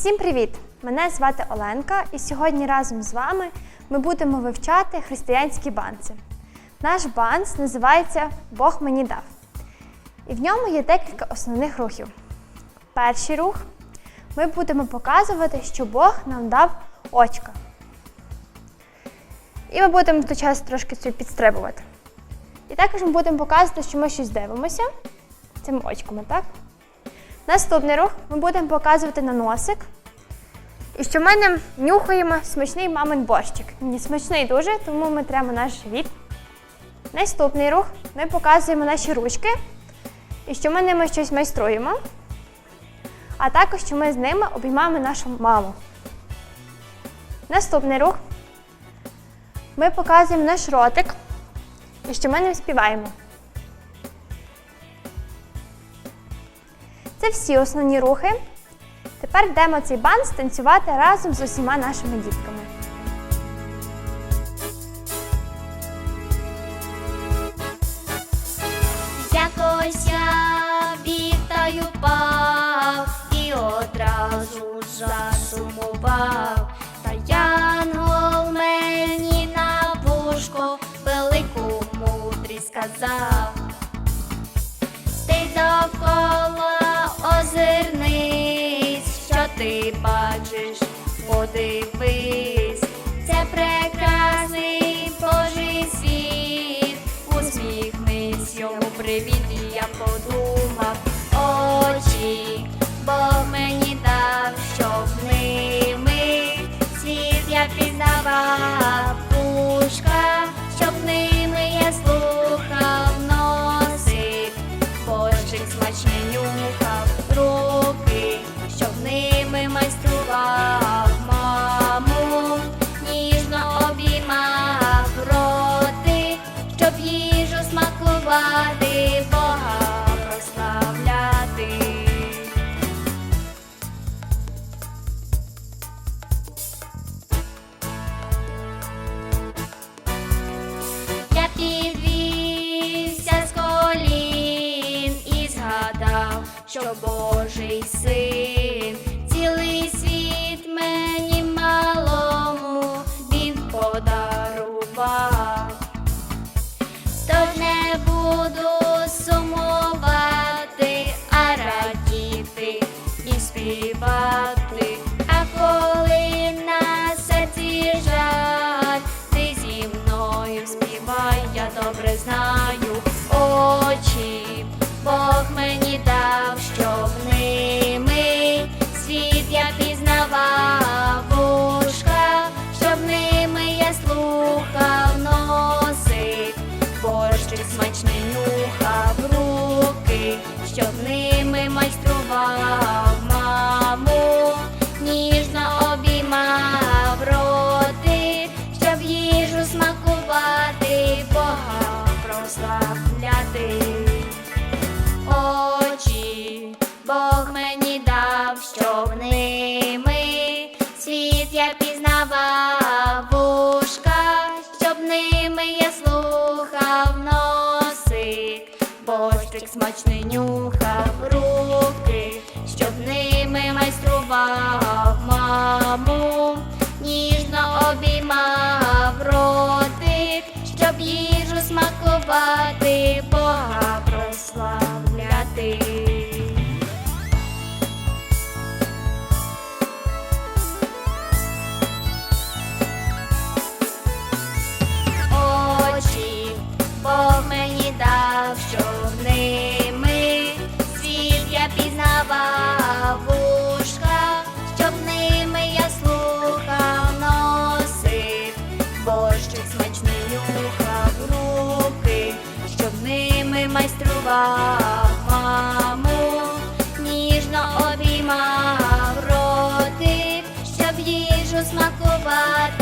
Всім привіт! Мене звати Оленка, і сьогодні разом з вами ми будемо вивчати християнські банці. Наш банц називається Бог мені дав. І в ньому є декілька основних рухів. Перший рух ми будемо показувати, що Бог нам дав очка. І ми будемо в той час трошки собі підстрибувати. І також ми будемо показувати, що ми щось дивимося цими очками, так? Наступний рух ми будемо показувати на носик. І що ми ним нюхаємо смачний мамин борщик. Не смачний дуже, тому ми тремо наш живіт. Наступний рух ми показуємо наші ручки. І що ми ними щось майструємо. А також, що ми з ними обіймаємо нашу маму. Наступний рух. Ми показуємо наш ротик. І що ми ним співаємо. Це всі основні рухи. Тепер йдемо цей банс танцювати разом з усіма нашими дітками. Якось я вітаю пав і одразу засумував. Та янгол мені на вушко велику мудрість сказав. Ти бачиш, подивись, це прекрасний Божий світ, усміхнись йому привіт, і я подумав, очі, бо мені смакувати, Бога прославляти. Я підвівся з колін і згадав, що Божий син, співати. А коли на серці ти зі мною співай, я добре знаю очі, Бог мені мені дав, щоб ними світ я пізнавав. Вушка, щоб ними я слухав носик, борщик смачний нюхав руки, Смакувати.